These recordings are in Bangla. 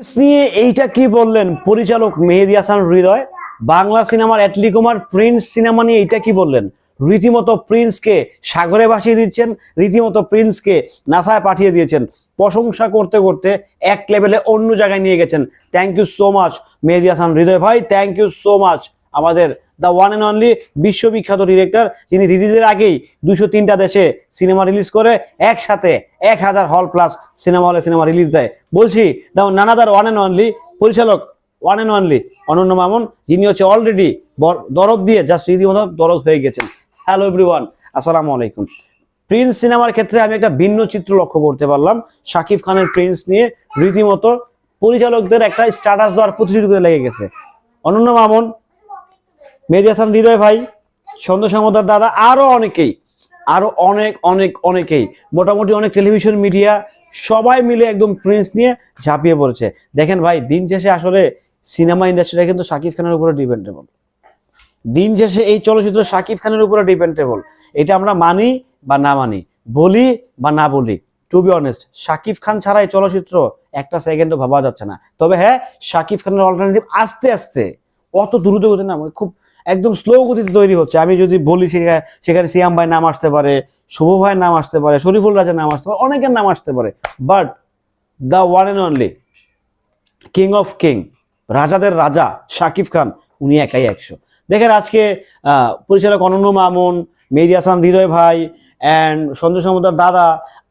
নিয়ে এইটা কি বললেন? পরিচালক মেহেদি হাসান হৃদয়, বাংলা সিনেমার অ্যাটলিকুমার প্রিন্স সিনেমা নিয়ে এইটা কি বললেন? রীতিমতো প্রিন্সকে সাগরে ভাসিয়ে দিচ্ছেন, রীতিমতো প্রিন্সকে নাসায় পাঠিয়ে দিয়েছেন। প্রশংসা করতে করতে এক লেভেলে অন্য জায়গায় নিয়ে গেছেন। Thank you so much Mehedi Hasan Hriday ভাই থ্যাংক ইউ সো মাচ আমাদের দ্য ওয়ান অ্যান্ড অনলি বিশ্ববিখ্যাত ডিরেক্টর যিনি রিলিজের আগেই দুশো তিনটা দেশে সিনেমা রিলিজ করে, একসাথে এক হাজার হল প্লাস সিনেমা হলে সিনেমা রিলিজ দেয়। বলছি দ্য নানাদার ওয়ান অ্যান্ড অনলি পরিচালক one and only Ananya Mamun, যিনি হচ্ছে অলরেডি দরদ দিয়ে জাস্ট রীতিমতো দরদ হয়ে গেছেন। হ্যালো এভরিওয়ান আসসালামু আলাইকুম। প্রিন্স সিনেমার ক্ষেত্রে আমি একটা ভিন্ন চিত্র লক্ষ্য করতে পারলাম। শাকিব খানের প্রিন্স নিয়ে রীতিমতো পরিচালকদের একটা স্ট্যাটাস দেওয়ার প্রতিযোগিতা লেগে গেছে। অনন্য মামুন মেহেদি হাসান, হৃদয় ভাই সন্দেশ সামদার দাদা, আরও অনেকেই, আরও অনেক অনেক, অনেকেই, মোটামুটি অনেক টেলিভিশন মিডিয়া সবাই মিলে একদম প্রিন্স নিয়ে ঝাঁপিয়ে পড়েছে। দেখেন ভাই, দিন শেষে আসলে সিনেমা ইন্ডাস্ট্রিটা কিন্তু শাকিব খানের উপরে ডিপেন্ডেবল। দিন শেষে এই চলচ্চিত্র শাকিব খানের উপরে ডিপেন্ডেবল। এটা আমরা মানি বা না মানি, বলি বা না বলি to be honest Shakib Khan ছাড়া এই চলচ্চিত্র একটা সেকেন্ডও ভাবা যাচ্ছে না। তবে হ্যাঁ শাকিব খানের অল্টারনেটিভ আস্তে আস্তে, অত দ্রুত গতি না খুব একদম স্লো গতিতে তৈরি হচ্ছে। আমি যদি বলি সেখানে সেখানে সিয়াম ভাই নাম আসতে পারে, শুভ ভাইয়ের নাম আসতে পারে, শরীফুল রাজের নাম আসতে পারে, অনেকের নাম আসতে পারে। But the one and only king of king রাজাদের রাজা শাকিব খান, উনি একাই একশো। দেখেন আজকে পরিচালক অনন্য মামুন, মেহেদি হাসান, হৃদয় ভাই অ্যান্ড সঞ্জয় সমুদ্র দাদা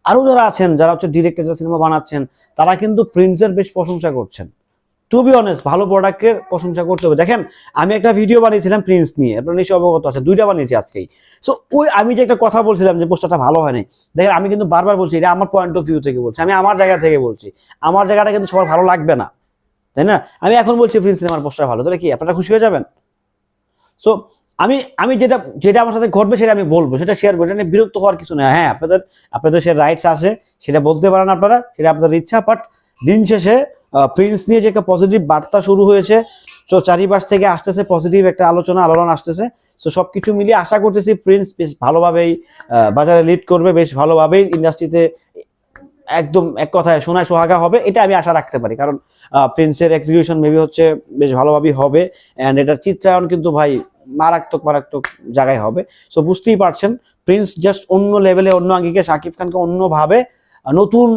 আরও যারা আছেন, যারা হচ্ছে ডিরেক্টর সিনেমা বানাচ্ছেন, তারা কিন্তু প্রিন্সের বেশ প্রশংসা করছেন। টু বি অনেস্ট ভালো প্রোডাক্টের প্রশংসা করতে হবে। দেখেন, আমি একটা ভিডিও বানিয়েছিলাম প্রিন্স নিয়ে, আপনার নিশ্চয় অবগত আছে দুইটা বানিয়েছি আজকেই। সো ওই আমি যে একটা কথা বলছিলাম যে পোস্টারটা ভালো হয়নি, দেখেন, আমি কিন্তু বারবার বলছি, এটা আমার পয়েন্ট অফ ভিউ থেকে বলছি, আমি আমার জায়গা থেকে বলছি। আমার জায়গাটা কিন্তু সবার ভালো লাগবে না, তাই না? আমি এখন বলছি প্রিন্স সিনেমার পোস্টার ভালো, তাহলে কি, আপনারা খুশি হয়ে যাবেন? সো আমি আমি যেটা যেটা আমার সাথে ঘটবে সেটা আমি বলব, সেটা শেয়ার করব নিয়ে বিরক্ত হওয়ার কিছু না হ্যাঁ আপনাদের আপনাদের সে রাইটস আছে, সেটা বলতে পারেন আপনারা, সেটা আপনাদের ইচ্ছা বাট দিন শেষে প্রিন্স নিয়ে যে একটা পজিটিভ বার্তা শুরু হয়েছে সো চারিপাশ থেকে আসতেছে পজিটিভ একটা আলোচনা, আলোড়ন আসতেছে। সো সবকিছু মিলিয়ে আশা করতেছি প্রিন্স বেশ ভালোভাবেই বাজারে লিড করবে বেশ ভালোভাবেই ইন্ডাস্ট্রিতে একদম এক কথায় সোনায় সোহাগা হবে, এটা আমি আশা রাখতে পারি। কারণ প্রিন্সের এক্সিকিউশন মেবি হচ্ছে বেশ ভালোভাবেই হবে অ্যান্ড এটার চিত্রায়ন কিন্তু ভাই মারাত্মক মারাত্মক জায়গায় হবে। সো বুঝতেই পারছেন প্রিন্স জাস্ট অন্য লেভেলে অন্য আঙ্গিকে শাকিব খানকে অন্যভাবে নতুন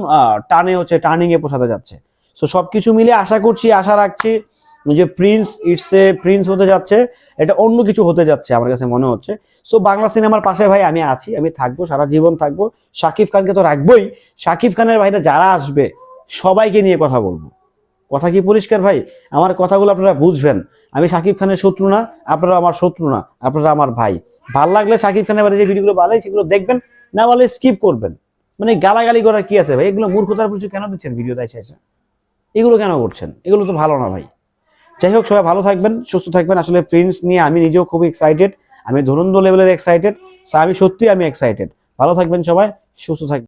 টানে হচ্ছে টার্নিংয়ে পোষাতে যাচ্ছে। সো সবকিছু মিলে আশা করছি, আশা রাখছি যে প্রিন্স ইটস এ প্রিন্স হতে যাচ্ছে, এটা অন্য কিছু হতে যাচ্ছে আমার কাছে মনে হচ্ছে। সো বাংলা সিনেমার পাশে ভাই আমি আছি, আমি থাকব, সারা জীবন থাকব। শাকিব খানকে তো রাখবোই। শাকিব খানের বাইরে যারা আসবে, সবাইকে নিয়ে কথা বলব। কথা কি পরিষ্কার ভাই? আমার কথাগুলো আপনারা বুঝবেন। আমি শাকিব খানের শত্রু না, আপনারা আমার শত্রু না, আপনারা আমার ভাই। ভালো লাগলে শাকিব খানের বাইরে যে ভিডিওগুলো ভালো সেগুলো দেখবেন, না বলে স্কিপ করবেন। মানে গালাগালি করার কি আছে ভাই? এগুলো মূর্খতার পরিচয় কেন দিচ্ছেন ভিডিও এসে এসে এগুলো কেন করছেন? এগুলো তো ভালো না ভাই। যাই হোক, সবাই ভালো থাকবেন, সুস্থ থাকবেন। আসলে প্রিন্স নিয়ে আমি নিজেও খুব এক্সাইটেড আমি ধরুন লেভেলের এক্সাইটেড আমি সত্যি আমি এক্সাইটেড ভালো থাকবেন সবাই, সুস্থ থাকবেন।